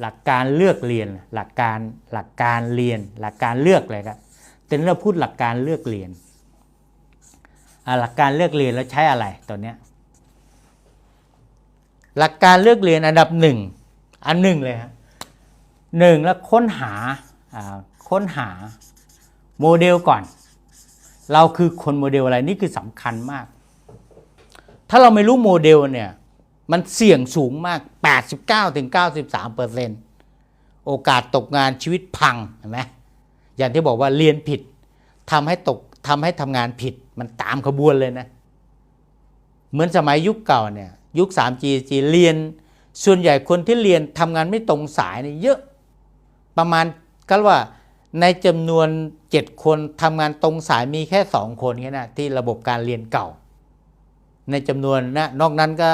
หลักการเลือกเรียน หลักการหลักการเรียน หลักการเลือกเลยครับแต่นี่เราพูดหลักการเลือกเรียนหลักการเลือกเรียนแล้วใช้อะไรตอนเนี้ยหลักการเลือกเรียนอันดับหนึ่งอันหนึ่งเลยครับหนึ่งแล้วค้นหาค้นหาโมเดลก่อน เราคือคนโมเดลอะไรนี่คือสำคัญมาก ถ้าเราไม่รู้โมเดลเนี่ย มันเสี่ยงสูงมาก 89-93เปอร์เซ็นต์โอกาสตกงานชีวิตพังเห็นไหมอย่างที่บอกว่าเรียนผิดทำให้ตกทำให้ทำงานผิดมันตามขบวนเลยนะ เหมือนสมัยยุคเก่าเนี่ยยุค 3G G เรียน ส่วนใหญ่คนที่เรียนทำงานไม่ตรงสายเนี่ยเยอะประมาณก็ว่าในจำนวน 7 คนทำงานตรงสายมีแค่ 2 คนแค่นะที่ระบบการเรียนเก่า ในจำนวนนะนอกนั้นก็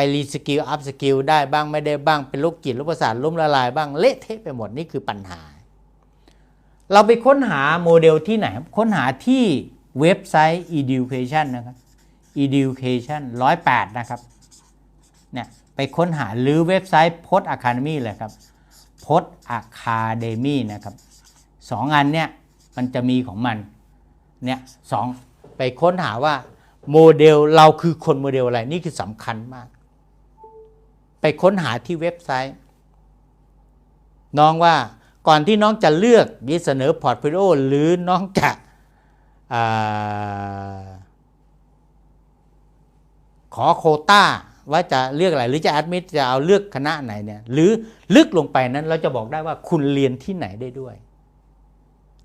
ไปรีสกิลอัพสกิลได้บ้างไม่ได้บ้างเป็นโรคจิตโรคประสาทล้มละลายบ้างเละเทะไปหมดนี่คือปัญหา เราไปค้นหาโมเดลที่ไหนครับค้นหาที่เว็บไซต์ education นะครับ education 108 นะครับเนี่ยไปค้นหาหรือเว็บไซต์ post academy เลยครับ post academy นะครับสองอันเนี่ยมันจะมีของมันเนี่ยสองไปค้นหาว่าโมเดลเราคือคนโมเดลอะไรนี่คือสำคัญมาก ไปค้นหาที่เว็บไซต์ น้องว่าก่อนที่น้องจะเลือกยิเสนอพอร์ตโฟลิโอหรือน้องจะอขอโคต้าว่าจะเลือกอะไรหรือจะแอดมิดจะเอาเลือกคณะไหนเนี่ยหรือลึกลงไปนั้นเราจะบอกได้ว่าคุณเรียนที่ไหนได้ด้วย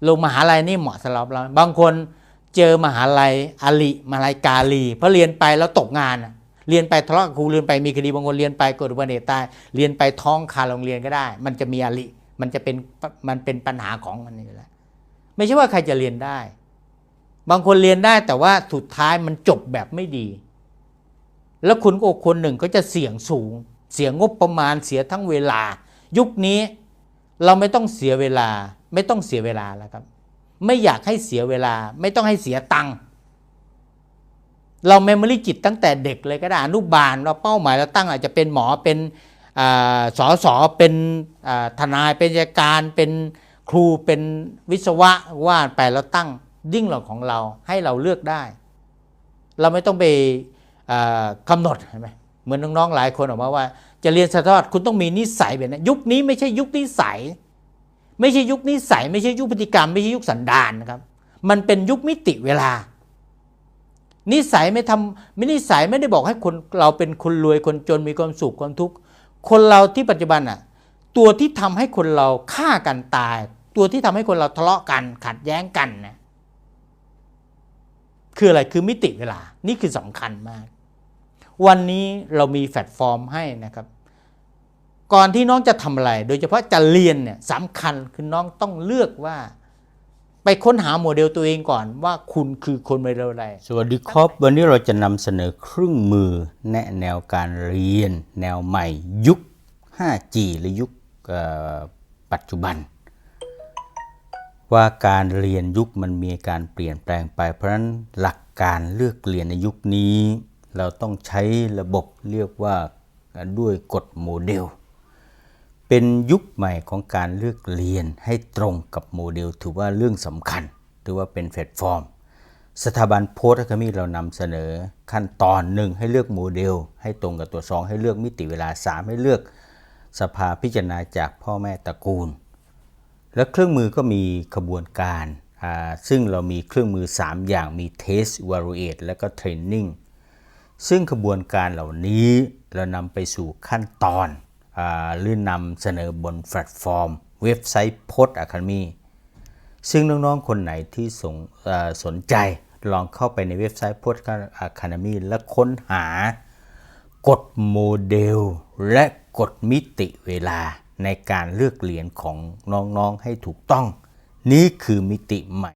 ลงมหาลัยนี่เหมาะสำหรับเรา บางคนเจอมหาลัยอาลีมหาลัยกาลีพราะเรียนไปแล้วตกงานอะ เรียนไปทะเลาะกับครูเรียนไปมีคดีบางคนเรียนไปเกิดอุบัติเหตุตายเรียนไปท้องคาโรงเรียนก็ได้ มันจะมีอาลีมันจะเป็นมันเป็นปัญหาของมันนี่แหละไม่ใช่ว่าใครจะเรียนได้ บางคนเรียนได้แต่ว่าสุดท้ายมันจบแบบไม่ดี แล้วคุณก็คนหนึ่งก็จะเสี่ยงสูง เสียงบประมาณเสียทั้งเวลา ยุคนี้เราไม่ต้องเสียเวลา ไม่ต้องเสียเวลาแล้วครับ ไม่อยากให้เสียเวลา ไม่ต้องให้เสียตังค์ เราเมมโมรี่จิตตั้งแต่เด็กเลยก็ได้อนุบาลเราเป้าหมายเราตั้งอาจจะเป็นหมอเป็นอสอสอเป็นทนายเป็นอัยการเป็นครูเป็นวิศวะว่าไปเราตั้งดิ้งหลอกของเราให้เราเลือกได้ เราไม่ต้องไปอ่ากำหนดเห็นไหมเหมือนน้องๆหลายคนออกมาว่า จะเรียนสะทอดคุณต้องมีนิสัยแบบนี้ยุคนี้ไม่ใช่ยุคนิสัย ไม่ใช่ยุคนิสัย ไม่ใช่ยุคพฤติกรรม ไม่ใช่ยุคสันดานนะครับ มันเป็นยุคมิติเวลา นิสัยไม่ทำไม่นิสัยไม่ได้บอกให้คนเราเป็นคนรวยคนจนมีความสุขความทุกข์คนเราที่ปัจจุบันอะตัวที่ทำให้คนเราฆ่ากันตาย ตัวที่ทำให้คนเราทะเลาะกันขัดแย้งกันนะคืออะไรคือมิติเวลา นี่คือสำคัญมาก วันนี้เรามีแพลตฟอร์มให้นะครับ ก่อนที่น้องจะทำอะไร โดยเฉพาะจะเรียนเนี่ยสำคัญคือน้องต้องเลือกว่า ไปค้นหาโมเดลตัวเองก่อนว่าคุณคือคนโมเดลอะไร สวัสดีครับ วันนี้เราจะนำเสนอเครื่องมือแนะแนวการเรียน แนวใหม่ยุค 5G หรือยุคปัจจุบัน ว่าการเรียนยุคมันมีการเปลี่ยนแปลงไป เพราะฉะนั้นหลักการเลือกเรียนในยุคนี้ เราต้องใช้ระบบเรียกว่าด้วยกฎโมเดล เป็นยุคใหม่ของการเลือกเรียนให้ตรงกับโมเดล ถือว่าเรื่องสำคัญ ถือว่าเป็นแพลตฟอร์ม สถาบันโพสต์คามีเรานำเสนอขั้นตอนหนึ่งให้เลือกโมเดล ให้ตรงกับตัว 2 ให้เลือกมิติเวลา 3 ให้เลือกสภาพิจารณาจากพ่อแม่ตระกูล และเครื่องมือก็มีขบวนการซึ่งเรามีเครื่องมือ 3 อย่างมี Test Evaluate และก็ Training ซึ่งขบวนการเหล่านี้เรานำไปสู่ขั้นตอน หรือนำเสนอบนแพลตฟอร์ม เว็บไซต์ Post Academy ซึ่งน้องๆ คนไหนที่สงสนใจลองเข้าไปในเว็บไซต์ Post Academy และค้นหากฎโมเดล และกฎมิติเวลาในการเลือกเหรียนของน้องๆให้ถูกต้อง นี่คือมิติใหม่